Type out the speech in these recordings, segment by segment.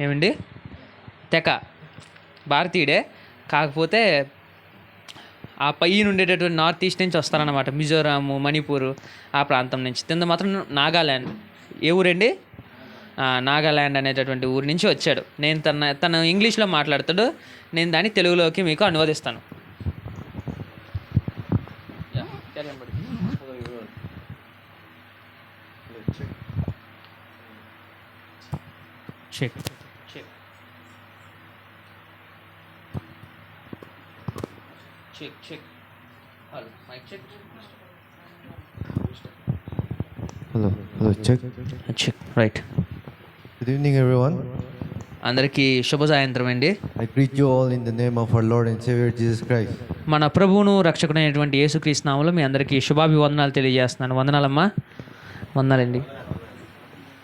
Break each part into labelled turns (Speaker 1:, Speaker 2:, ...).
Speaker 1: ఏమండి? తెక. భారతీయుడే. కాకపోతే ఆ పైన ఉండేటటువంటి నార్త్ ఈస్ట్ నుంచి వస్తారన్నమాట. మిజోరాము మణిపూర్ ఆ ప్రాంతం నుంచి. తింద మాత్రం నాగాల్యాండ్ ఏ ఊరండి? నాగాల్యాండ్ అనేటటువంటి ఊరి నుంచి వచ్చాడు. నేను తన తను ఇంగ్లీష్లో మాట్లాడతాడు. నేను దాన్ని తెలుగులోకి మీకు అనువదిస్తాను. Yeah, check check hello mic check
Speaker 2: hello hello check
Speaker 1: check right
Speaker 2: good evening everyone
Speaker 1: అందరికీ శుభ సాయంత్రం అండి.
Speaker 2: I greet you all in the name of our Lord and saviour Jesus Christ
Speaker 1: మన ప్రభువును రక్షకుడైనటువంటి యేసుక్రీస్తు నామములో మీ అందరికీ శుభాభివందనాలు తెలియజేస్తున్నాను. వందనాలమ్మా. వందనాలండి.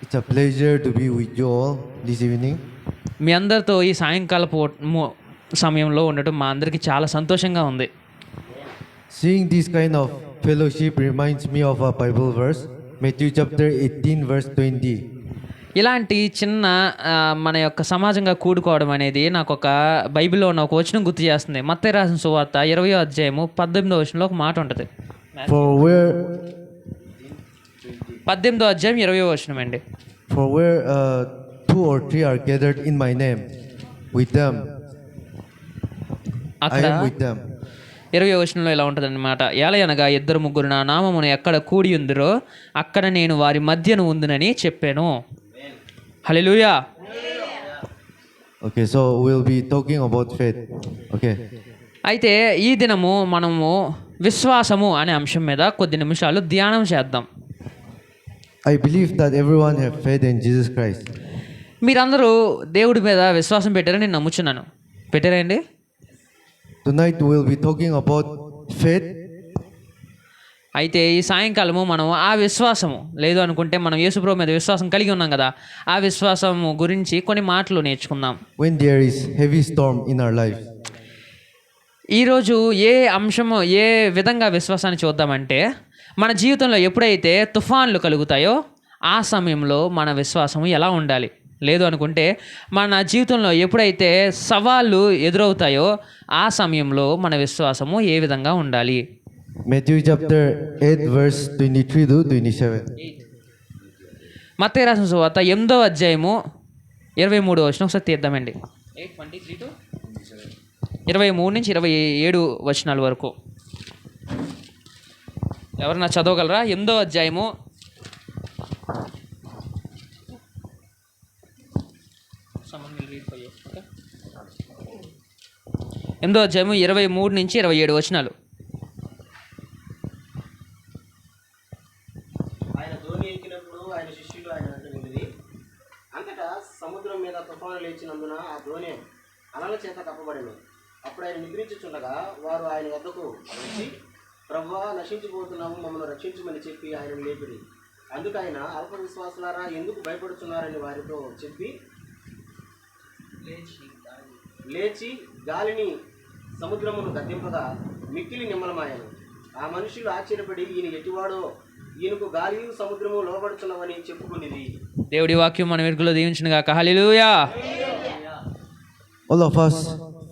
Speaker 2: It's a pleasure to be with you all this evening
Speaker 1: మీ అందరితో ఈ సాయంకాలపు సమయంలో ఉండటం మా అందరికీ చాలా సంతోషంగా ఉంది.
Speaker 2: Seeing this kind of fellowship reminds me of a Bible verse, Matthew chapter 18, verse 20.
Speaker 1: ఇలాంటి చిన్న ఆ, మన యొక్క సమాజంగా కూడుకోవడం అనేది నాకు ఒక బైబిల్లో ఉన్న ఒక వచనం గుర్తు చేస్తుంది. మత్తయి రాసిన సువార్త ఇరవయో అధ్యాయము పద్దెనిమిదో వచనంలో ఒక మాట ఉంటుంది.
Speaker 2: For where,
Speaker 1: పద్దెనిమిదో అధ్యాయం ఇరవయో వచనం అండి.
Speaker 2: for where uh, two or three are gathered in my name, with them, I
Speaker 1: అక్కడ. ఇరవై వచనంలో ఇలా ఉంటుంది అనమాట ఏలయనగా ఇద్దరు ముగ్గురు నా నామమును ఎక్కడ కూడి ఉందిరో అక్కడ నేను వారి మధ్యను ఉందునని చెప్పాను హల్లెలూయా
Speaker 2: Okay, so we'll be talking about faith. Okay.
Speaker 1: అయితే ఈ దినము మనము విశ్వాసము అనే అంశం మీద కొద్ది నిమిషాలు ధ్యానం చేద్దాం
Speaker 2: I believe that everyone have faith in Jesus Christ.
Speaker 1: మీరందరూ దేవుడి మీద విశ్వాసం పెట్టారని నేను నమ్ముచున్నాను పెట్టారా అండి
Speaker 2: Tonight we'll be talking about faith.
Speaker 1: అయితే ఈ సాయంకాలము మనం ఆ విశ్వాసము లేదు అనుకుంటే మనం యేసుప్రభు మీద విశ్వాసం కలిగి ఉన్నాం కదా ఆ విశ్వాసము గురించి కొన్ని మాటలు నేర్చుకుందాం.
Speaker 2: When there is heavy storm in our lives.
Speaker 1: ఈరోజు ఏ అంశము ఏ విధంగా విశ్వాసాన్ని చూద్దామంటే మన జీవితంలో ఎప్పుడైతే తుఫాన్లు కలుగుతాయో ఆ సమయంలో మన విశ్వాసము ఎలా ఉండాలి? లేదు అనుకుంటే మన జీవితంలో ఎప్పుడైతే సవాళ్ళు ఎదురవుతాయో ఆ సమయంలో మన విశ్వాసము ఏ విధంగా ఉండాలి?
Speaker 2: Matthew chapter 8 verse 23 to 27.
Speaker 1: మత్తయి రాసిన సువార్త ఎనిమిదో అధ్యాయము ఇరవై మూడు వచ్చిన ఒకసారి తీద్దామండి. ఇరవై మూడు నుంచి ఇరవై ఏడు వచనాల వరకు. ఎవరన్నా చదవగలరా? ఎనిమిదో అధ్యాయము ఎనిమిదో అధ్యాయము ఇరవై మూడు నుంచి ఇరవై ఏడు వచనాలు.
Speaker 3: ఆయన ఆయన ఆయన అంతటా సముద్రం మీద తుఫాను లేచినందున ఆ ధోని అలల చేత కప్పబడింది అప్పుడు ఆయన నిద్రించుచుండగా వారు ఆయన వద్దకు వచ్చి ప్రభువా నశించిపోతున్నాము మమ్మల్ని రక్షించమని చెప్పి ఆయన లేపిడి అందుకు ఆయన అల్ప విశ్వాసులారా ఎందుకు భయపడుతున్నారని వారితో చెప్పి లేచి గాలిని సముద్రమును గద్దింపగా మిక్కిలి నిమ్మలమాయను ఆ మనుషులు ఆశ్చర్యపడి ఈయన ఎటువాడో? ఈయనకు గాలియు సముద్రము లోబడుచున్నవని చెప్పుకునేది
Speaker 1: దేవుడి వాక్యం మన వెనుకలో దీవించిన గాక. హల్లెలూయా!
Speaker 2: All of us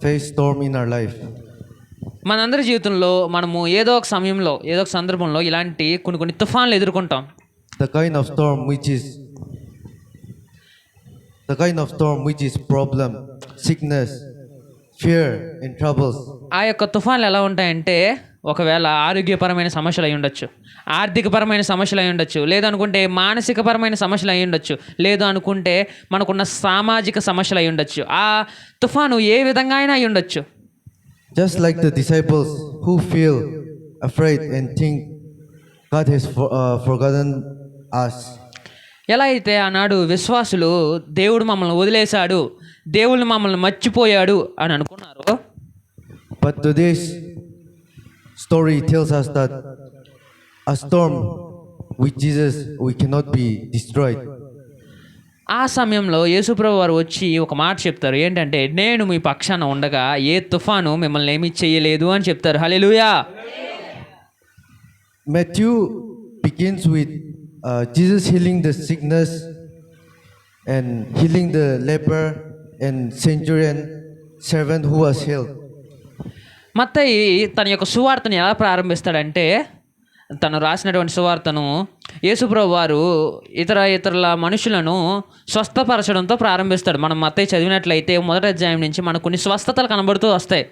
Speaker 2: face storm in our life.
Speaker 1: మనందరి జీవితంలో మనము ఏదో ఒక సమయంలో ఏదో ఒక సందర్భంలో ఇలాంటి కొన్ని కొన్ని తుఫాన్లు ఎదుర్కొంటాం.
Speaker 2: The kind of storm which is the kind of storm which is problem, sickness, fear and troubles.
Speaker 1: ఆ యొక్క తుఫాన్లు ఎలా ఉంటాయంటే ఒకవేళ ఆరోగ్యపరమైన సమస్యలు అయి ఉండొచ్చు ఆర్థికపరమైన సమస్యలు అయి ఉండొచ్చు లేదు అనుకుంటే మానసికపరమైన సమస్యలు అయి ఉండొచ్చు లేదు అనుకుంటే మనకున్న సామాజిక సమస్యలు అయి ఉండొచ్చు ఆ తుఫాను ఏ విధంగా అయినా అయి ఉండొచ్చు
Speaker 2: the disciples who feel afraid and think God has for, uh, forgotten us.
Speaker 1: ఎలా అయితే ఆనాడు విశ్వాసులు దేవుడు మమ్మల్ని వదిలేశాడు దేవుళ్ళు మమ్మల్ని మర్చిపోయాడు అని అనుకున్నారు?
Speaker 2: But story tells us that a storm with Jesus we cannot be
Speaker 1: ఆ సమయంలో యేసుప్రభు వారు వచ్చి ఒక మాట చెప్తారు. ఏంటంటే నేను మీ పక్షాన ఉండగా ఏ తుఫాను మిమ్మల్ని ఏమి చేయలేదు అని చెప్తారు. Hallelujah.
Speaker 2: Matthew begins with Jesus healing the sickness and healing the leper and centurion servant who was healed.
Speaker 1: మత్తయి తన యొక్క సువార్తను ఎలా ప్రారంభిస్తాడంటే తను రాసినటువంటి సువార్తను యేసుప్రభు వారు ఇతర ఇతరుల మనుషులను స్వస్థపరచడంతో ప్రారంభిస్తాడు మనం మత్తయి చదివినట్లయితే మొదటి అధ్యాయం నుంచి మనకు కొన్ని స్వస్థతలు కనబడుతూ వస్తాయి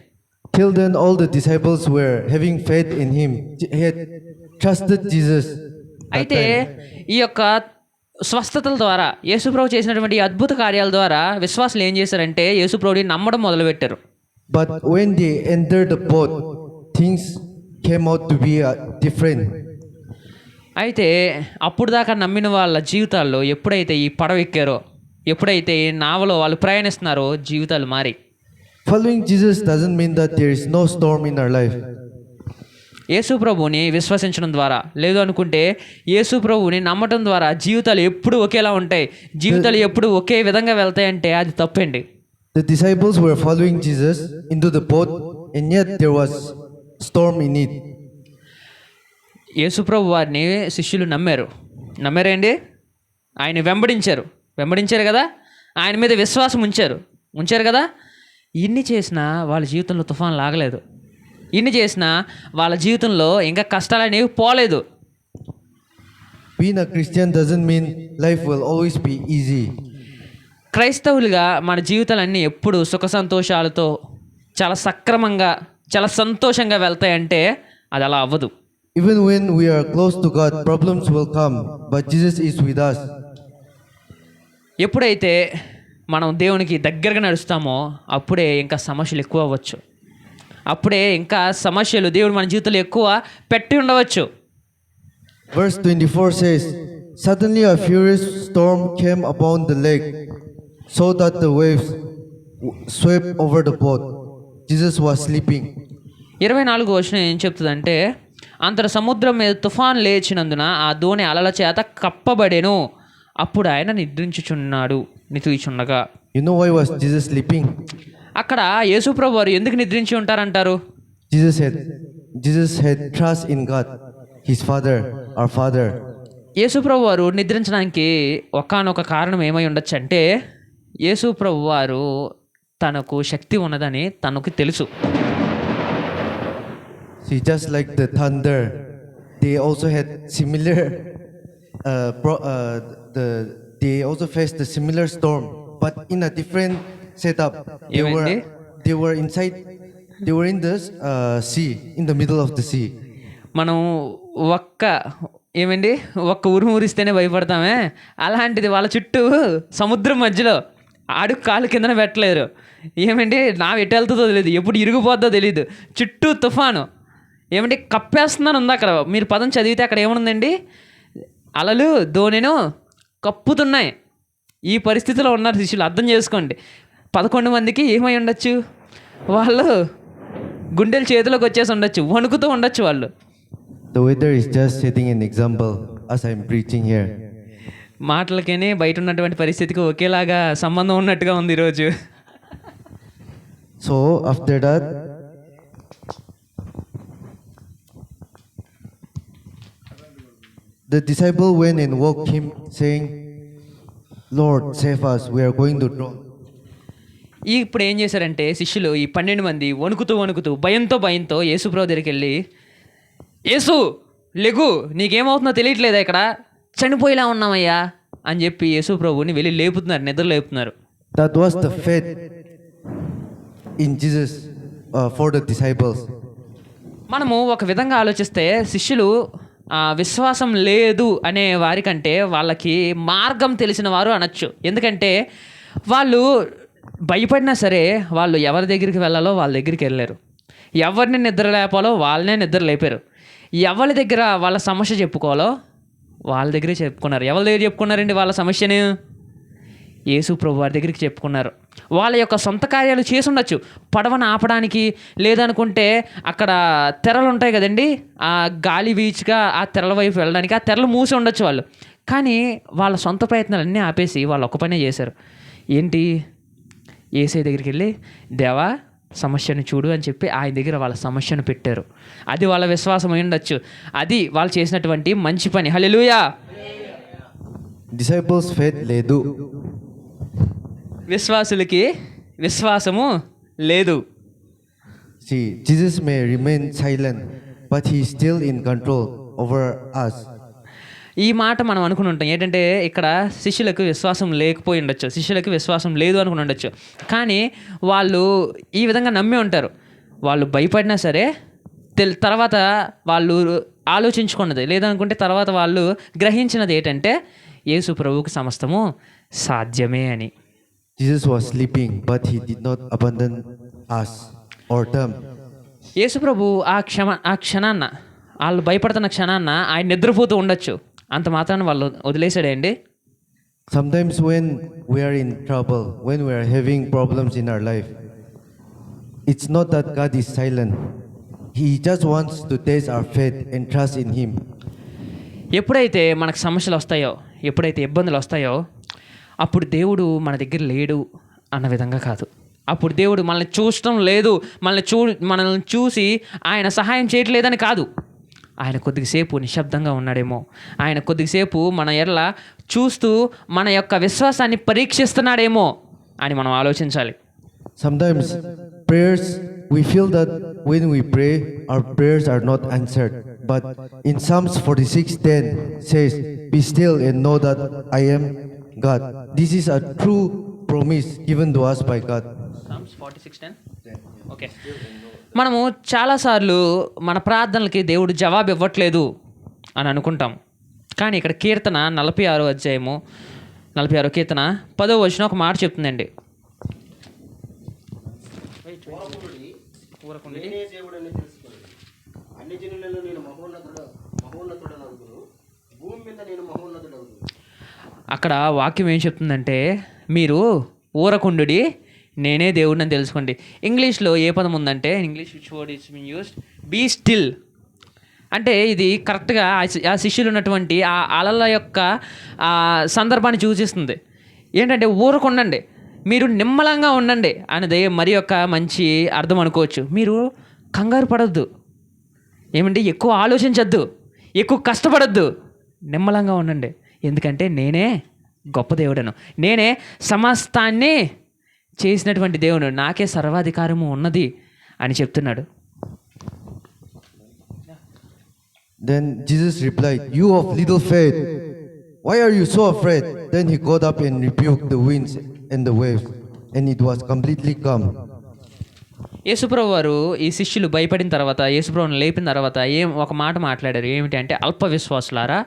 Speaker 2: Till then, all the disciples were having faith in him. He had trusted Jesus. that
Speaker 1: అయితే
Speaker 2: time.
Speaker 1: ఈ యొక్క స్వస్థతల ద్వారా యేసుప్రభు చేసినటువంటి అద్భుత కార్యాల ద్వారా విశ్వాసులు ఏం చేశారంటే యేసుప్రభుని నమ్మడం మొదలుపెట్టారు
Speaker 2: But when they entered the boat, things came out to be uh, different.
Speaker 1: అయితే అప్పుడు దాకా నమ్మిన వాళ్ళ జీవితాల్లో ఎప్పుడైతే ఈ పడవ ఎక్కారో ఎప్పుడైతే ఈ నావలో వాళ్ళు ప్రయాణిస్తున్నారో జీవితాలు మారి
Speaker 2: Following Jesus doesn't mean that there is no storm in our life.
Speaker 1: యేసు ప్రభువుని విశ్వసించడం ద్వారా. లేదు అనుకుంటే యేసు ప్రభువుని నమ్మటం ద్వారా జీవితాలు ఎప్పుడు ఒకేలా ఉంటాయి. జీవితాలు ఎప్పుడు ఒకే విధంగా వెళ్తాయంటే అది తప్పండి.
Speaker 2: The disciples were following Jesus into the boat, and yet there was storm in it.
Speaker 1: యేసుప్రభు వారిని శిష్యులు నమ్మారు. నమ్మారండి ఆయన వెంబడించారు. వెంబడించారు కదా? ఆయన మీద విశ్వాసం ఉంచారు. ఉంచారు కదా? ఇన్ని చేసినా వాళ్ళ జీవితంలో తుఫాన్ లాగలేదు. ఇన్ని చేసినా వాళ్ళ జీవితంలో ఇంకా కష్టాలు అనేవి పోలేదు
Speaker 2: mean life will always be easy.
Speaker 1: క్రైస్తవులుగా మన జీవితాలన్నీ ఎప్పుడు సుఖ సంతోషాలతో చాలా సక్రమంగా చాలా సంతోషంగా వెళ్తాయంటే అది అలా అవ్వదు
Speaker 2: when we are close to God, problems will come, but Jesus is with us.
Speaker 1: ఎప్పుడైతే మనం దేవునికి దగ్గరగా నడుస్తామో అప్పుడే ఇంకా సమస్యలు ఎక్కువ అవ్వచ్చు అప్పుడే ఇంకా సమస్యలు దేవుడు మన జీవితంలో ఎక్కువ పెట్టి ఉండవచ్చు
Speaker 2: Verse 24 says, Suddenly a furious storm came upon the lake so that the waves swept over the boat. Jesus was sleeping.
Speaker 1: అంతర సముద్రం మీద తుఫాన్ లేచినందున ఆ దోణి అలల చేత కప్పబడేను అప్పుడు ఆయన నిద్రించుచున్నాడు నిద్రించుండగా
Speaker 2: you know why was Jesus sleeping
Speaker 1: అక్కడ యేసుప్రభు వారు ఎందుకు నిద్రించి ఉంటారంటారు?
Speaker 2: Jesus had Jesus had trust in God his father our father
Speaker 1: యేసుప్రభు వారు నిద్రించడానికి ఒకనొక కారణం ఏమై ఉండొచ్చు అంటే యేసుప్రభు వారు తనకు శక్తి ఉన్నదని తనకు తెలుసు.
Speaker 2: Just like the thunder they also had similar the they also face similar storm but in a different setup. They
Speaker 1: Even
Speaker 2: were
Speaker 1: they-
Speaker 2: they were inside. They were in the uh, sea, in the middle of the sea.
Speaker 1: మనం ఒక్క ఏమండి? ఒక్క ఉరుము ఊరిస్తేనే భయపడతామే. అలాంటిది వాళ్ళ చుట్టూ సముద్రం మధ్యలో ఆడు కాలు కిందన పెట్టలేరు. ఏమండి? నా ఎటు వెళ్తుందో తెలియదు ఎప్పుడు ఇరిగిపోద్దో తెలియదు చుట్టూ తుఫాను. ఏమండి? కప్పేస్తున్నాను ఉంది అక్కడ. మీరు పదం చదివితే అక్కడ ఏముందండి? అలలు దోణెను కప్పుతున్నాయి. ఈ పరిస్థితిలో ఉన్నారు శిష్యులు. అర్థం చేసుకోండి. పదకొండు మందికి ఏమై ఉండొచ్చు? వాళ్ళు గుండెలు చేతిలోకి వచ్చేసి ఉండొచ్చు వణుకుతూ ఉండొచ్చు వాళ్ళు. మాటలకే బయట ఉన్నటువంటి పరిస్థితికి ఒకేలాగా సంబంధం ఉన్నట్టుగా ఉంది ఈరోజు.
Speaker 2: So after that the disciple went and woke him saying Lord save us we are going to drown
Speaker 1: ఈ ఇప్పుడు ఏం చేశారంటే శిష్యులు ఈ పన్నెండు మంది వణుకుతూ వణుకుతూ భయంతో భయంతో యేసుప్రభు దగ్గరికి వెళ్ళి యేసు లెగు నీకేమవుతుందో తెలియట్లేదా ఇక్కడ? చనిపోయేలా ఉన్నామయ్యా అని చెప్పి యేసుప్రభుని వెళ్ళి లేపుతున్నారు నిద్ర లేపుతున్నారు.
Speaker 2: That was the faith in Jesus uh, for the disciples.
Speaker 1: మనము ఒక విధంగా ఆలోచిస్తే శిష్యులు ఆ, విశ్వాసం లేదు అనే వారికంటే వాళ్ళకి మార్గం తెలిసిన వారు అనొచ్చు. ఎందుకంటే వాళ్ళు భయపడినా సరే వాళ్ళు ఎవరి దగ్గరికి వెళ్ళాలో వాళ్ళ దగ్గరికి వెళ్ళారు ఎవరిని నిద్ర లేపాలో వాళ్ళనే నిద్ర లేపారు. ఎవరి దగ్గర వాళ్ళ సమస్య చెప్పుకోవాలో వాళ్ళ దగ్గరే చెప్పుకున్నారు. ఎవరి దగ్గర చెప్పుకున్నారండి వాళ్ళ సమస్యను? యేసు ప్రభు వారి దగ్గరికి చెప్పుకున్నారు. వాళ్ళ యొక్క సొంత కార్యాలు చేసి ఉండొచ్చు. పడవను ఆపడానికి లేదనుకుంటే అక్కడ తెరలు ఉంటాయి కదండి. ఆ గాలి వీచ్గా ఆ తెరల వైపు వెళ్ళడానికి ఆ తెరలు మూసి ఉండొచ్చు వాళ్ళు. కానీ వాళ్ళ సొంత ప్రయత్నాలన్నీ ఆపేసి వాళ్ళు ఒక్క పనే చేశారు. ఏంటి? ఏసై దగ్గరికి వెళ్ళి దేవా సమస్యను చూడు అని చెప్పి ఆయన దగ్గర వాళ్ళ సమస్యను పెట్టారు. అది వాళ్ళ విశ్వాసం అయి ఉండొచ్చు. అది వాళ్ళు చేసినటువంటి మంచి పని. హల్లెలూయా!
Speaker 2: Disciples faith ledu.
Speaker 1: విశ్వాసులకి విశ్వాసము లేదు.
Speaker 2: See, Jesus may remain silent, but he is still in control over us.
Speaker 1: ఈ మాట మనం అనుకుని ఉంటాం. ఏంటంటే ఇక్కడ శిష్యులకు విశ్వాసం లేకపోయి ఉండొచ్చు. శిష్యులకు విశ్వాసం లేదు అనుకుని ఉండొచ్చు. కానీ వాళ్ళు ఈ విధంగా నమ్మి ఉంటారు. వాళ్ళు భయపడినా సరే తెల్ తర్వాత వాళ్ళు ఆలోచించుకున్నది. లేదనుకుంటే తర్వాత వాళ్ళు గ్రహించినది ఏంటంటే యేసు ప్రభువుకి సమస్తము సాధ్యమే అని.
Speaker 2: Jesus was sleeping, but he did not abandon us or them.
Speaker 1: యేసు ప్రభు ఆ క్షమ ఆ క్షణాన్న వాళ్ళు భయపడుతున్న క్షణాన్న ఆయన నిద్రపోతూ ఉండొచ్చు. అంత మాత్రాన్ని వాళ్ళు వదిలేసాడండి
Speaker 2: Sometimes, when we are in trouble, when we are having problems in our life, it's not that God is silent. He just wants to test our faith and trust in Him.
Speaker 1: ఎప్పుడైతే మనకు సమస్యలు వస్తాయో ఎప్పుడైతే ఇబ్బందులు వస్తాయో అప్పుడు దేవుడు మన దగ్గర లేడు అన్న విధంగా కాదు అప్పుడు దేవుడు మనల్ని చూడటం లేదు మనల్ని చూ మనల్ని చూసి ఆయన సహాయం చేయట్లేదని కాదు ఆయన కొద్దిసేపు నిశ్శబ్దంగా ఉన్నాడేమో. ఆయన కొద్దిసేపు మన ఎర్ల చూస్తూ మన యొక్క విశ్వాసాన్ని పరీక్షిస్తున్నాడేమో అని మనం ఆలోచించాలి.
Speaker 2: Sometimes prayers we feel that when we pray our prayers are not answered but in Psalms forty six ten says be still and know that I'm God this is a true promise given to us by God
Speaker 1: okay మనము చాలాసార్లు మన ప్రార్థనలకి దేవుడు జవాబు ఇవ్వట్లేదు అని అనుకుంటాం. కానీ ఇక్కడ కీర్తన నలభై ఆరో అధ్యాయము నలభై ఆరో కీర్తన పదో వచ్చిన ఒక మాట చెప్తుందండి. అక్కడ వాక్యం ఏం చెప్తుందంటే మీరు ఊరకుండుడి నేనే దేవుడిని తెలుసుకోండి. ఇంగ్లీష్లో ఏ పదం ఉందంటే English which word is been used be still అంటే ఇది కరెక్ట్గా ఆ శిష్యులు ఉన్నటువంటి ఆ అలల యొక్క సందర్భాన్ని సూచిస్తుంది. ఏంటంటే ఊరకుండండి. మీరు నిమ్మలంగా ఉండండి అనేది మరి యొక్క మంచి అర్థం అనుకోవచ్చు. మీరు కంగారు పడద్దు. ఏమంటే ఎక్కువ ఆలోచించద్దు. ఎక్కువ కష్టపడద్దు. నిమ్మలంగా ఉండండి. ఎందుకంటే నేనే గొప్ప దేవుడను. నేనే సమస్తాన్ని చేసినటువంటి దేవుడు నాకే సర్వాధికారము ఉన్నది అని చెప్తున్నాడు
Speaker 2: Then Jesus replied, You of little faith, why are you so afraid? Then he got up and rebuked the winds and the waves, and it was completely calm.
Speaker 1: యేసుప్రభు వారు ఈ శిష్యులు భయపడిన తర్వాత యేసుప్రభుని లేపిన తర్వాత ఏం ఒక మాట మాట్లాడారు ఏమిటి అంటే అల్ప విశ్వాసులారా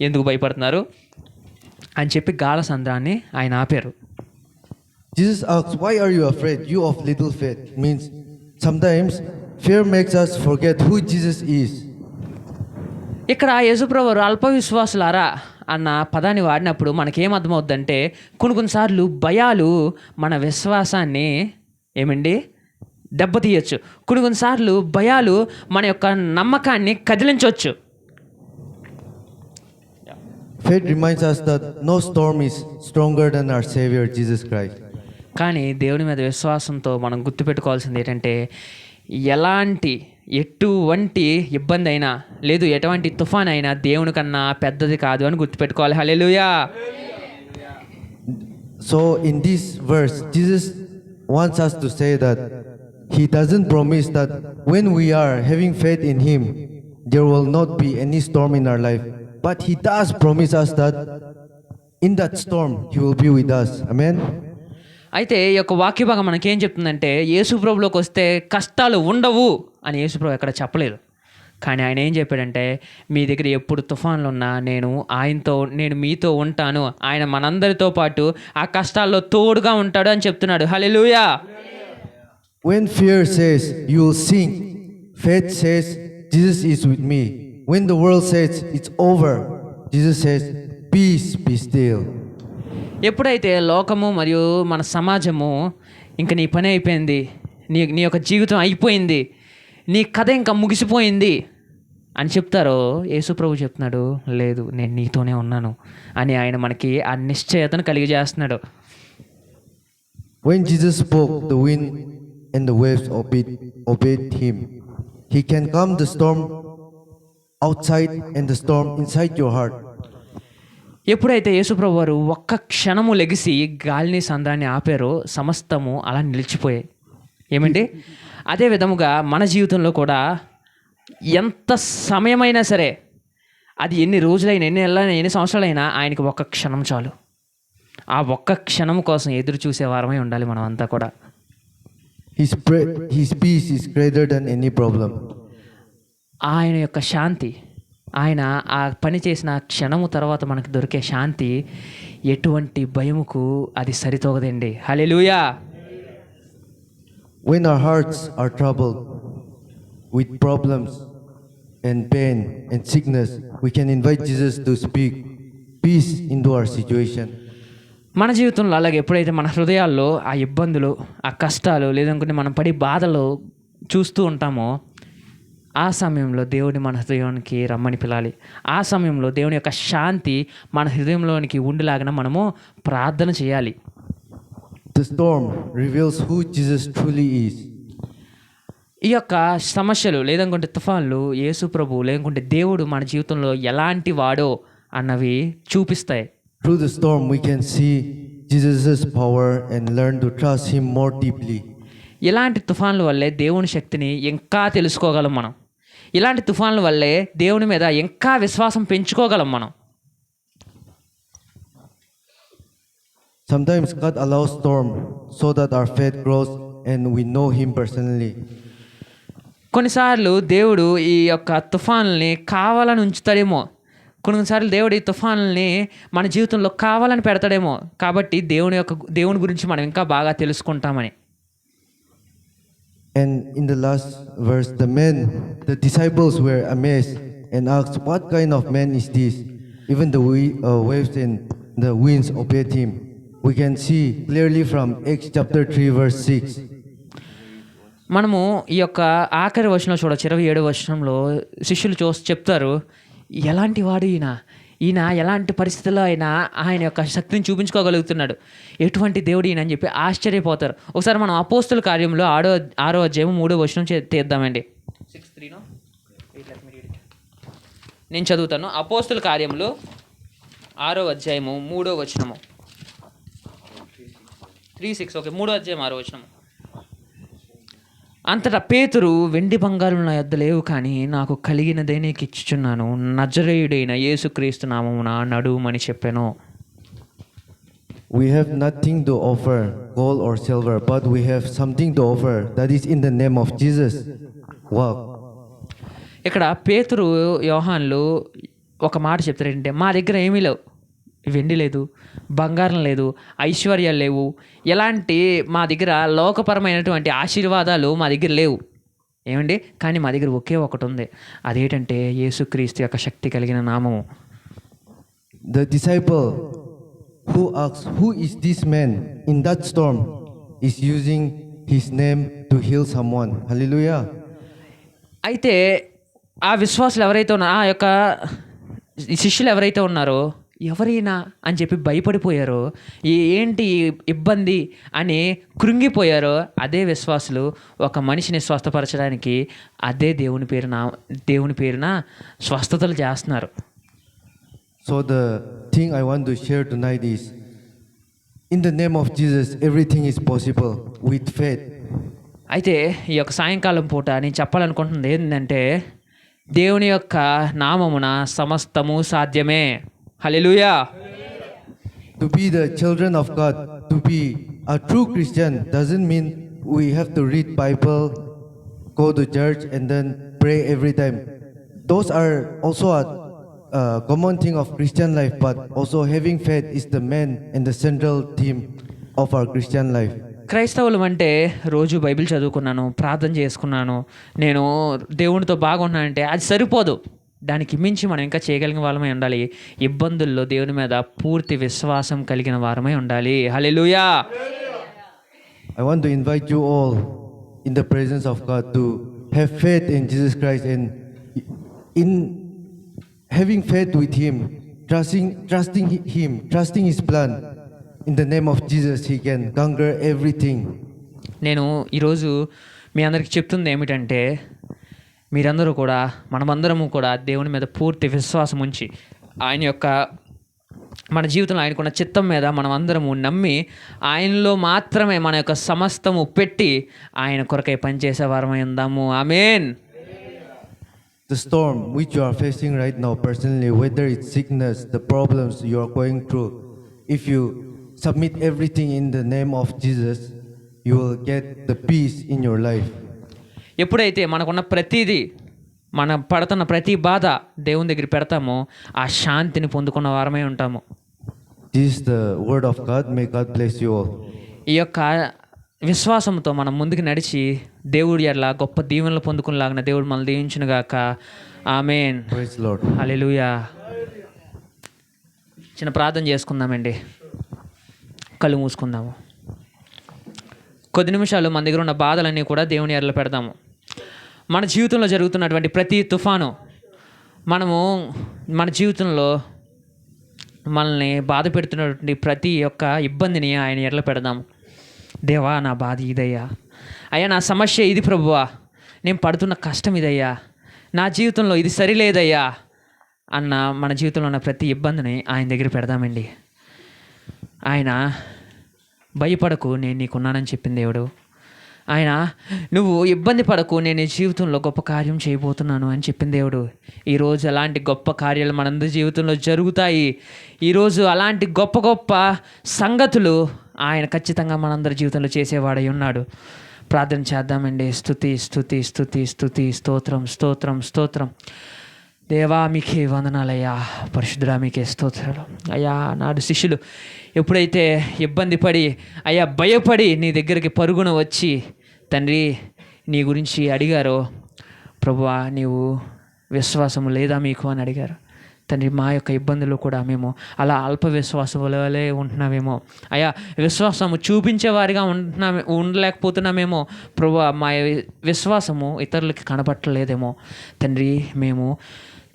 Speaker 1: ఎందుకు భయపడుతున్నారు అని చెప్పి గాఢ సంద్రాన్ని ఆయన ఆపారు
Speaker 2: Jesus asks, Why are you afraid? You of little faith. Means sometimes fear makes us forget who Jesus is.
Speaker 1: ఇక్కడ యేసుప్రవారు అల్ప విశ్వాసులారా అన్న పదాన్ని వాడినప్పుడు మనకేమర్థమవుద్దంటే కొన్ని కొన్నిసార్లు భయాలు మన విశ్వాసాన్ని ఏమండి దెబ్బతీయచ్చు కొన్ని కొన్నిసార్లు భయాలు మన యొక్క నమ్మకాన్ని కదిలించవచ్చు
Speaker 2: faith reminds us that no storm is stronger than our saviour Jesus Christ
Speaker 1: కానీ దేవుని మీద విశ్వాసంతో మనం గుర్తుపెట్టుకోవాల్సింది ఏంటంటే ఎలాంటి ఎటువంటి ఇబ్బంది అయినా లేదు ఎటువంటి తుఫాన్ అయినా దేవుని కన్నా పెద్దది కాదు అని గుర్తుపెట్టుకోవాలి. Hallelujah
Speaker 2: so in this words Jesus wants us to say that he doesn't promise that when we are having faith in him there will not be any storm in our life but he does promise us that in that storm he will be with us. Amen, amen.
Speaker 1: అయితే ఈ యొక్క వాక్య భాగం ఏం చెప్తుందంటే యేసుప్రభులోకి వస్తే కష్టాలు ఉండవు అని యేసుప్రభు ఎక్కడ చెప్పలేదు. కానీ ఆయన ఏం చెప్పాడంటే మీ దగ్గర ఎప్పుడు తుఫాన్లు ఉన్నా నేను ఆయనతో నేను మీతో ఉంటాను. ఆయన మనందరితో పాటు ఆ కష్టాల్లో తోడుగా ఉంటాడు అని చెప్తున్నాడు. హల్లెలూయా!
Speaker 2: లూయా fear fear you you sink, faith says Jesus is with me When the world says it's over Jesus says peace be still.
Speaker 1: ఎప్పుడైతే లోకము మరియు మన సమాజము ఇంక నీ పని అయిపోయింది నీ నీ యొక్క జీవితం అయిపోయింది నీ కథ ఇంకా ముగిసిపోయింది అని చెప్తారో యేసుప్రభు చెప్తున్నాడు లేదు నేను నీతోనే ఉన్నాను అని ఆయన మనకి ఆ నిశ్చయతను కలిగజేస్తున్నాడు
Speaker 2: When Jesus spoke, the wind and the waves obeyed, obeyed him. He can calm the storm outside and the storm inside your heart.
Speaker 1: ఎప్పుడైతే యేసుప్రభు వారు ఒక్క క్షణము లెగిసి గాలిని సంద్రాన్ని ఆపారో సమస్తము అలా నిలిచిపోయాయి. ఏమండి? అదే విధముగా మన జీవితంలో కూడా ఎంత సమయమైనా సరే అది ఎన్ని రోజులైనా ఎన్ని నెలలైనా ఎన్ని సంవత్సరాలైనా ఆయనకి ఒక్క క్షణం చాలు. ఆ ఒక్క క్షణం కోసం ఎదురు చూసే వారమై ఉండాలి మనం అంతా కూడా
Speaker 2: problem.
Speaker 1: ఆయన యొక్క శాంతి ఆయన ఆ పని చేసిన క్షణము తర్వాత మనకు దొరికే శాంతి ఎటువంటి భయముకు అది సరితోగదండి హల్లెలూయా
Speaker 2: When our hearts are troubled with problems and pain and sickness, we can invite Jesus to speak peace into our situation.
Speaker 1: మన జీవితంలో అలాగే ఎప్పుడైతే మన హృదయాల్లో ఆ ఇబ్బందులు ఆ కష్టాలు లేదనుకుంటే మనం పడి బాధలు చూస్తూ ఉంటామో ఆ సమయంలో దేవుని మన హృదయానికి రమ్మని పిలాలి ఆ సమయంలో దేవుని యొక్క శాంతి మన హృదయంలోనికి ఉండిలాగిన మనము ప్రార్థన చేయాలి
Speaker 2: The storm reveals who Jesus truly is.
Speaker 1: ఈ యొక్క సమస్యలు లేదనుకుంటే తుఫాన్లు యేసు ప్రభు లేకుంటే దేవుడు మన జీవితంలో ఎలాంటి వాడో అన్నవి చూపిస్తాయి
Speaker 2: Through the storm, we can see Jesus' power and learn to trust Him more deeply.
Speaker 1: ఇలాంటి తుఫాన్ల వల్లే దేవుని శక్తిని ఇంకా తెలుసుకోగలం మనం ఇలాంటి తుఫాన్ల వల్లే దేవుని మీద ఇంకా విశ్వాసం పెంచుకోగలం మనం.
Speaker 2: Sometimes God allows storm so that our faith grows and we know Him personally.
Speaker 1: కొన్నిసార్లు దేవుడు ఈ యొక్క తుఫాన్లని కావాలని ఉంచుతాడేమో. కొన్నిసార్లు దేవుడు ఈ తుఫాన్లని మన జీవితంలో కావాలని పెడతాడేమో. కాబట్టి దేవుని యొక్క దేవుని గురించి మనం ఇంకా బాగా తెలుసుకుంటామని.
Speaker 2: And in the last verse, the men, the disciples were amazed and asked, What kind of man is this? Even the we- uh, waves and the winds obeyed him. We can see clearly from Acts chapter 3, verse 6.
Speaker 1: మనము ఈ యొక్క ఆఖరి వచనంలో చూడొచ్చు ఇరవై ఏడు వచనంలో శిష్యులు చూ చెప్తారు ఎలాంటి వాడు ఈయన ఈయన ఎలాంటి పరిస్థితుల్లో అయినా ఆయన యొక్క శక్తిని చూపించుకోగలుగుతున్నాడు. ఎటువంటి దేవుడు ఈయన అని చెప్పి ఆశ్చర్యపోతారు. ఒకసారి మనం అపోస్తుల కార్యంలో ఆడో ఆరో అధ్యాయం మూడో వచనం తీద్దామండి. సిక్స్ త్రీనో నేను చదువుతాను. అపోస్తుల కార్యములు ఆరో అధ్యాయము మూడో వచనము. త్రీ సిక్స్ ఓకే మూడో అధ్యాయం ఆరో వచనము. అంతటా పేతురు వెండి బంగారం నా యొద్ద లేవు కానీ నాకు కలిగినదే నీకు ఇచ్చుచున్నాను నజరేయుడైన యేసుక్రీస్తు నామమున నడుమని చెప్పాను
Speaker 2: We have nothing to offer, gold or silver, but we have something to offer that is in the name of Jesus. Walk.
Speaker 1: ఇక్కడ పేతురు యోహాన్లు ఒక మాట చెప్తారంటే మా దగ్గర ఏమీ లేవు వెండి లేదు బంగారం లేదు ఐశ్వర్యాలు లేవు ఎలాంటి మా దగ్గర లోకపరమైనటువంటి ఆశీర్వాదాలు మా దగ్గర లేవు ఏమండి కానీ మా దగ్గర ఒకే ఒకటి ఉంది అదేంటంటే యేసుక్రీస్తు యొక్క శక్తి కలిగిన నామము
Speaker 2: The disciple who asks, Who is this man in that storm? is using his name to heal someone. Hallelujah.
Speaker 1: అయితే ఆ విశ్వాసులు ఎవరైతే ఉన్నారో ఆ యొక్క శిష్యులు ఎవరైతే ఉన్నారో ఎవరైనా అని చెప్పి భయపడిపోయారో ఈ ఏంటి ఇబ్బంది అని కృంగిపోయారో అదే విశ్వాసులు ఒక మనిషిని స్వస్థపరచడానికి అదే దేవుని పేరున దేవుని పేరున స్వస్థతలు చేస్తున్నారు
Speaker 2: So, the thing I want to share tonight is in the name of Jesus, everything is possible with faith.
Speaker 1: అయితే ఈ యొక్క సాయంకాలం పూట నేను చెప్పాలనుకుంటున్నది ఏంటంటే దేవుని యొక్క నామమున సమస్తము సాధ్యమే హల్లెలూయా
Speaker 2: To be the children of God, to be a true Christian doesn't mean we have to read Bible, go to church and then pray every time. Those are also a uh, common thing of Christian life, but also having faith is the main and the central theme of our Christian life.
Speaker 1: క్రైస్తవులు అంటే రోజు Bible చదువుకున్నాను ప్రార్థన చేసుకున్నాను నేను దేవునితో బాగున్నానంటే అది సరిపోదు దానికి మించి మనం ఇంకా చేయగలిగిన వాళ్ళమై ఉండాలి. ఇబ్బందుల్లో దేవుని మీద పూర్తి విశ్వాసం కలిగిన వారమై ఉండాలి. Hallelujah
Speaker 2: I want to invite you all in the presence of God to have faith in Jesus Christ in in having faith with him trusting trusting him trusting his plan in the name of Jesus he can conquer everything
Speaker 1: నేను ఈరోజు మీ అందరికి చెప్తుంది ఏమిటంటే మీరందరూ కూడా మనమందరము కూడా దేవుని మీద పూర్తి విశ్వాసం ఉంచి ఆయన యొక్క మన జీవితంలో ఆయనకున్న చిత్తం మీద మనం అందరము నమ్మి ఆయనలో మాత్రమే మన యొక్క సమస్తము పెట్టి ఆయన కొరకై పనిచేసే వారమై ఉందాము amen
Speaker 2: The storm which you are facing right now, personally, whether it's sickness, the problems you are going through, if you submit everything in the name of Jesus, you will get the peace in your life.
Speaker 1: ఎప్పుడైతే మనకున్న ప్రతిదీ మనం పడుతున్న ప్రతి బాధ దేవుని దగ్గర పెడతామో ఆ శాంతిని పొందుకున్న వారమై ఉంటాము.
Speaker 2: May God bless you all.
Speaker 1: ఈ యొక్క విశ్వాసంతో మనం ముందుకు నడిచి దేవుడి ఎట్లా గొప్ప దీవెనలు పొందుకునేలాగిన దేవుడు మనల్ని దీవించునుగాక. ఆమెన్. హల్లెలూయా చిన్న ప్రార్థన చేసుకుందామండి. కళ్ళు మూసుకుందాము. కొద్ది నిమిషాలు మన దగ్గర ఉన్న బాధలన్నీ కూడా దేవుని ఎర్రలో పెడదాము మన జీవితంలో జరుగుతున్నటువంటి ప్రతి తుఫాను మనము మన జీవితంలో మనల్ని బాధ పెడుతున్నటువంటి ప్రతి ఒక్క ఇబ్బందిని ఆయన ఎర్ల పెడదాం. దేవా నా బాధ ఇదయ్యా. అయ్యా నా సమస్య ఇది ప్రభువా. నేను పడుతున్న కష్టం ఇదయ్యా. నా జీవితంలో ఇది సరిలేదయ్యా అన్న మన జీవితంలో ఉన్న ప్రతి ఇబ్బందిని ఆయన దగ్గర పెడదామండి. ఆయన భయపడకు నేను నీకున్నానని చెప్పింది దేవుడు. ఆయన నువ్వు ఇబ్బంది పడకు నేను జీవితంలో గొప్ప కార్యం చేయబోతున్నాను అని చెప్పిన దేవుడు. ఈరోజు అలాంటి గొప్ప కార్యాలు మనందరి జీవితంలో జరుగుతాయి. ఈరోజు అలాంటి గొప్ప గొప్ప సంగతులు ఆయన ఖచ్చితంగా మనందరి జీవితంలో చేసేవాడై ఉన్నాడు. ప్రార్థన చేద్దామండి. స్థుతి స్థుతి స్థుతి స్థుతి స్తోత్రం స్తోత్రం స్తోత్రం. దేవా మీకే వందనాలయ్యా. పరిశుద్ధుడా మీకే స్తోత్రాలు. అయ్యా నాడు శిష్యులు ఎప్పుడైతే ఇబ్బంది పడి అయ్యా భయపడి నీ దగ్గరికి పరుగున వచ్చి తండ్రి నీ గురించి అడిగారో ప్రభువా నీవు విశ్వాసము లేదా మీకు అని అడిగారు. తండ్రి మా యొక్క ఇబ్బందులు కూడా మేము అలా అల్ప విశ్వాసం ఉంటున్నామేమో. అయ్యా విశ్వాసము చూపించేవారిగా ఉంటున్నా ఉండలేకపోతున్నామేమో. ప్రభు మా విశ్వాసము ఇతరులకి కనబట్టలేదేమో తండ్రి మేము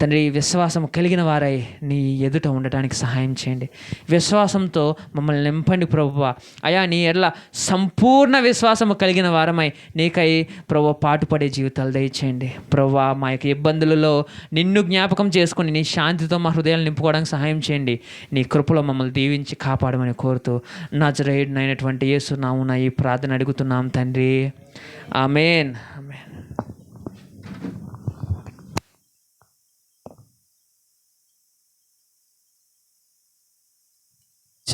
Speaker 1: తండ్రి విశ్వాసం కలిగిన వారై నీ ఎదుట ఉండటానికి సహాయం చేయండి. విశ్వాసంతో మమ్మల్ని నింపండి ప్రభువ. అయా నీ ఎట్లా సంపూర్ణ విశ్వాసము కలిగిన వారమై నీకై ప్రభు పాటుపడే జీవితాలు దయచేయండి. ప్రభు మా యొక్క ఇబ్బందులలో నిన్ను జ్ఞాపకం చేసుకొని నీ శాంతితో మా హృదయాలు నింపుకోవడానికి సహాయం చేయండి. నీ కృపలో మమ్మల్ని దీవించి కాపాడమని కోరుతూ నజరేయుడినైనటువంటి యేసు నామున ఈ ప్రార్థన అడుగుతున్నాం తండ్రి. ఆమెన్. ఆమెన్.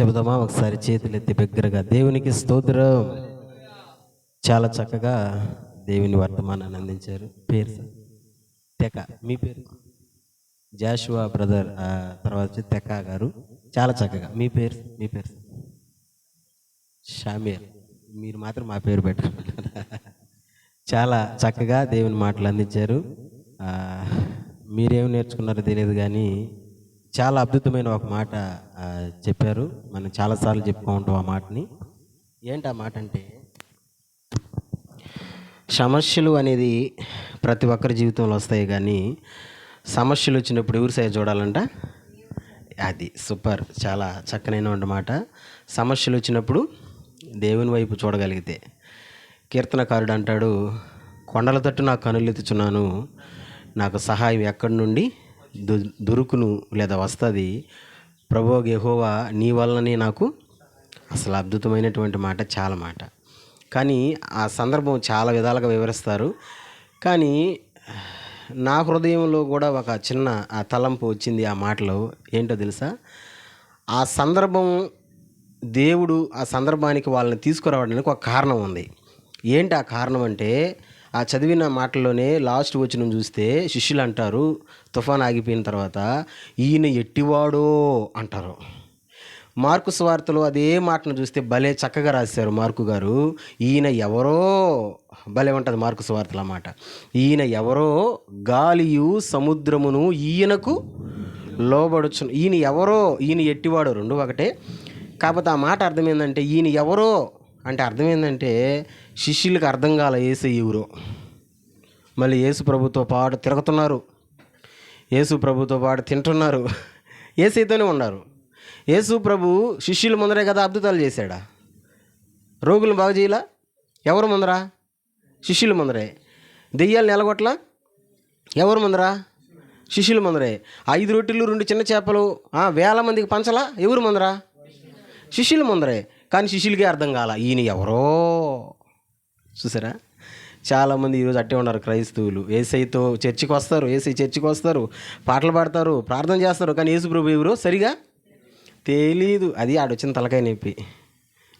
Speaker 3: చెబుదామా? ఒకసారి చేతులు ఎత్తి బిగ్గరగా. దేవునికి స్తోత్రం. చాలా చక్కగా దేవుని వర్తమానాన్ని అందించారు. పేరు సార్? తెక. మీ పేరు? జాషువా బ్రదర్ తర్వాత వచ్చి తెక్క గారు. చాలా చక్కగా. మీ పేరు మీ పేరు షామియర్ మీరు మాత్రం మా పేరు పెట్టారు చాలా చక్కగా దేవుని మాటలు అందించారు. మీరేం నేర్చుకున్నారో తెలియదు కానీ చాలా అద్భుతమైన ఒక మాట చెప్పారు. మనం చాలాసార్లు చెప్పుకుంటాం ఆ మాటని. ఏంటి ఆ మాట అంటే సమస్యలు అనేది ప్రతి ఒక్కరి జీవితంలో వస్తాయి కానీ సమస్యలు వచ్చినప్పుడు ఎవరి సైజ్ చూడాలంట? అది సూపర్ చాలా చక్కనైన మాట. సమస్యలు వచ్చినప్పుడు దేవుని వైపు చూడగలిగితే. కీర్తనకారుడు అంటాడు కొండల తట్టు నాకు కనులెత్తుచున్నాను. నాకు సహాయం ఎక్కడి నుండి దు దొరుకును లేదా వస్తుంది. ప్రభో గెహోవా నీ వల్లనే నాకు అసలు అద్భుతమైనటువంటి మాట చాలా మాట. కానీ ఆ సందర్భం చాలా విధాలుగా వివరిస్తారు. కానీ నా హృదయంలో కూడా ఒక చిన్న ఆ తలంపు వచ్చింది ఆ మాటలో. ఏంటో తెలుసా? ఆ సందర్భం దేవుడు ఆ సందర్భానికి వాళ్ళని తీసుకురావడానికి ఒక కారణం ఉంది. ఏంటి ఆ కారణం అంటే ఆ చదివిన మాటల్లోనే లాస్ట్ వచ్చిన చూస్తే శిష్యులు అంటారు తుఫాన్ ఆగిపోయిన తర్వాత ఈయన ఎట్టివాడో అంటారు. మార్కు స్వార్థలో అదే మాటను చూస్తే భలే చక్కగా రాశారు మార్కు గారు. ఈయన ఎవరో భలే ఉంటుంది మార్కు స్వార్థల మాట. ఈయన ఎవరో గాలియు సముద్రమును ఈయనకు లోబడుచు ఈయన ఎవరో ఈయన ఎట్టివాడు రెండు ఒకటే. కాకపోతే ఆ మాట అర్థం ఏంటంటే ఈయన ఎవరో అంటే అర్థం ఏంటంటే శిష్యులకు అర్థం కాల ఏసు ఎవరో మళ్ళీ యేసు ప్రభుతో పాటు తిరుగుతున్నారు. యేసు ప్రభుతో పాటు తింటున్నారు. ఏసైతోనే ఉన్నారు. యేసు ప్రభు శిష్యుల ముందరే కదా అద్భుతాలు చేశాడా? రోగులను బాగు చేయలా? ఎవరు ముందరా? శిష్యుల ముందరే. దెయ్యాలు నెలగొట్లా? ఎవరు ముందరా? శిష్యుల ముందరే. ఐదు రొట్టెలు రెండు చిన్న చేపలు వేల మందికి పంచలా? ఎవరు ముందరా? శిష్యుల ముందరే. కానీ శిష్యులకే అర్థం కాల ఈయన ఎవరో. చూసారా? చాలామంది ఈరోజు అట్టే ఉన్నారు క్రైస్తవులు. ఏసైతో చర్చికి వస్తారు ఏసై చర్చికి వస్తారు పాటలు పాడతారు ప్రార్థన చేస్తారు కానీ యేసు ప్రభు ఎవరు సరిగా తెలీదు. అది ఆడొచ్చిన తలకాయ నొప్పి.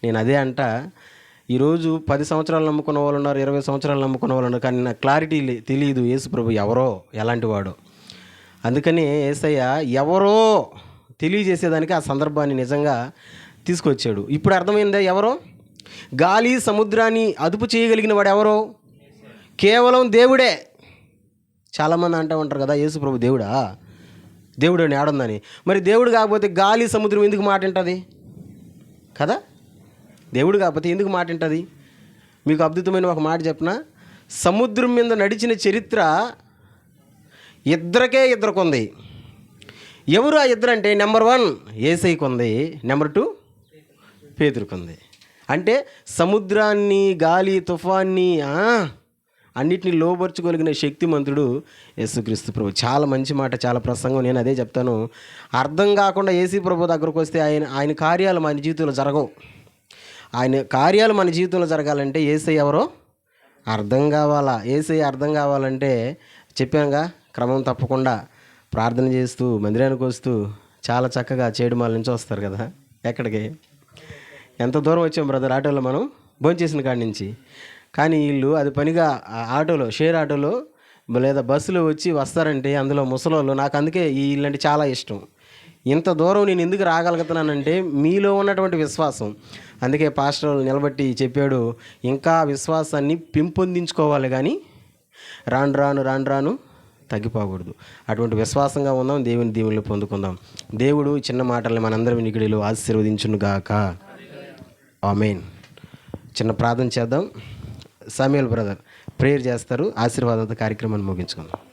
Speaker 3: నేను అదే అంట ఈరోజు పది సంవత్సరాలు నమ్ముకున్న వాళ్ళు ఉన్నారు ఇరవై సంవత్సరాలు నమ్ముకున్న వాళ్ళు ఉన్నారు కానీ నాకు క్లారిటీ తెలియదు యేసు ప్రభు ఎవరో ఎలాంటి వాడో. అందుకని ఏసయ్య ఎవరో తెలియజేసేదానికి ఆ సందర్భాన్ని నిజంగా తీసుకొచ్చాడు. ఇప్పుడు అర్థమైందా ఎవరో? గాలి సముద్రాన్ని అదుపు చేయగలిగిన వాడు ఎవరో కేవలం దేవుడే. చాలామంది అంటూ ఉంటారు కదా యేసు ప్రభు దేవుడా? దేవుడు అని ఆడుందని. మరి దేవుడు కాకపోతే గాలి సముద్రం ఎందుకు మాట కదా? దేవుడు కాకపోతే ఎందుకు మాట మీకు అద్భుతమైన ఒక మాట చెప్పిన? సముద్రం మీద నడిచిన చరిత్ర ఇద్దరికే ఇద్దరికి ఉంది ఎవరు ఆ ఇద్దరు అంటే నెంబర్ వన్ ఏసైకి ఉంది నెంబర్ టూ పేదరుకుంది. అంటే సముద్రాన్ని గాలి తుఫాన్ని ఆ, అన్నిటిని లోపరుచుకోగలిగిన శక్తిమంతుడు యేసుక్రీస్తు ప్రభు. చాలా మంచి మాట చాలా ప్రసంగం. నేను అదే చెప్తాను. అర్థం కాకుండా ఏసీ ప్రభు దగ్గరకు వస్తే ఆయన ఆయన కార్యాలు మన జీవితంలో జరగవు. ఆయన కార్యాలు మన జీవితంలో జరగాలంటే ఏసై ఎవరో అర్థం కావాలా? ఏసై అర్థం కావాలంటే చెప్పానుగా క్రమం తప్పకుండా ప్రార్థన చేస్తూ మందిరానికి వస్తూ చాలా చక్కగా చేడుమాల నుంచి వస్తారు కదా ఎక్కడికి? ఎంత దూరం వచ్చాం బ్రదర్ ఆటోలో మనం భోంచేసిన కాడి నుంచి. కానీ వీళ్ళు అది పనిగా ఆ ఆటోలో షేర్ ఆటోలో లేదా బస్సులో వచ్చి వస్తారంటే అందులో ముసలోళ్ళు నాకు అందుకే వీళ్ళంటే చాలా ఇష్టం. ఇంత దూరం నేను ఎందుకు రాగలుగుతున్నానంటే మీలో ఉన్నటువంటి విశ్వాసం. అందుకే పాస్టర్ నిలబట్టి చెప్పాడు ఇంకా విశ్వాసాన్ని పెంపొందించుకోవాలి కానీ రాను రాను రాను రాను తగ్గిపోకూడదు. అటువంటి విశ్వాసంగా ఉందాం దేవుని దీవుల్ని పొందుకుందాం. దేవుడు చిన్న మాటల్ని మనందరం నిగిడిలో ఆశీర్వదించునుగాక. ఆమెన్. చిన్న ప్రార్థన చేద్దాం. సమీల్ బ్రదర్ ప్రేయర్ చేస్తారు. ఆశీర్వాదంతో కార్యక్రమాన్ని ముగించుకుందాం.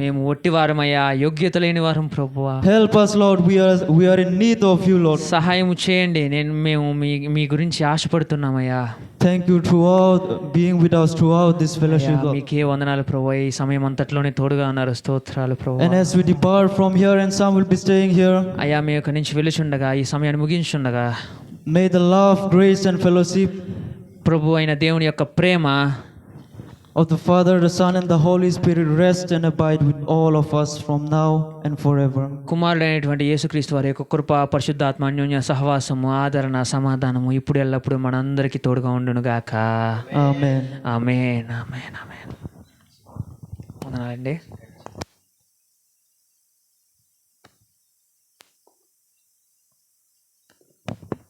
Speaker 1: మేము ఒట్టి అయ్యా యోగ్యత లేని వారం ప్రభు
Speaker 4: help us Lord we in need of you Lord
Speaker 1: సహాయం చేయండి. నేను మేము మీ మీ గురించి ఆశపడుతున్నామయ్యా.
Speaker 4: Thank you to out being with us to all this fellowship
Speaker 1: మీకే వందనాలు ప్రభు ఈ సమయం అంతట్లోనే తోడుగా ఉన్నారు. స్తోత్రాలు ప్రభు
Speaker 4: and as we depart from here and some will be staying here
Speaker 1: అయ్యా మీ యొక్క నుంచి వెలుచుండగా ఈ సమయాన్ని ముగించి ఉండగా
Speaker 4: may the love grace and fellowship
Speaker 1: ప్రభు అయిన దేవుని యొక్క ప్రేమ
Speaker 4: of the Father, the Son, and the Holy Spirit rest and abide with all of us from now and forever.
Speaker 1: కుమారుడైనటువంటి యేసుక్రీస్తు వారి యొక్క కృప పరిశుద్ధాత్మ అన్యోన్య సహవాసము ఆదరణ సమాధానము ఇప్పుడు ఎల్లప్పుడూ మనందరికీ తోడుగా ఉండును గాక
Speaker 4: Amen.
Speaker 1: ఆమెన్ ఆమెన్ ఆమెన్ వందనాలండి.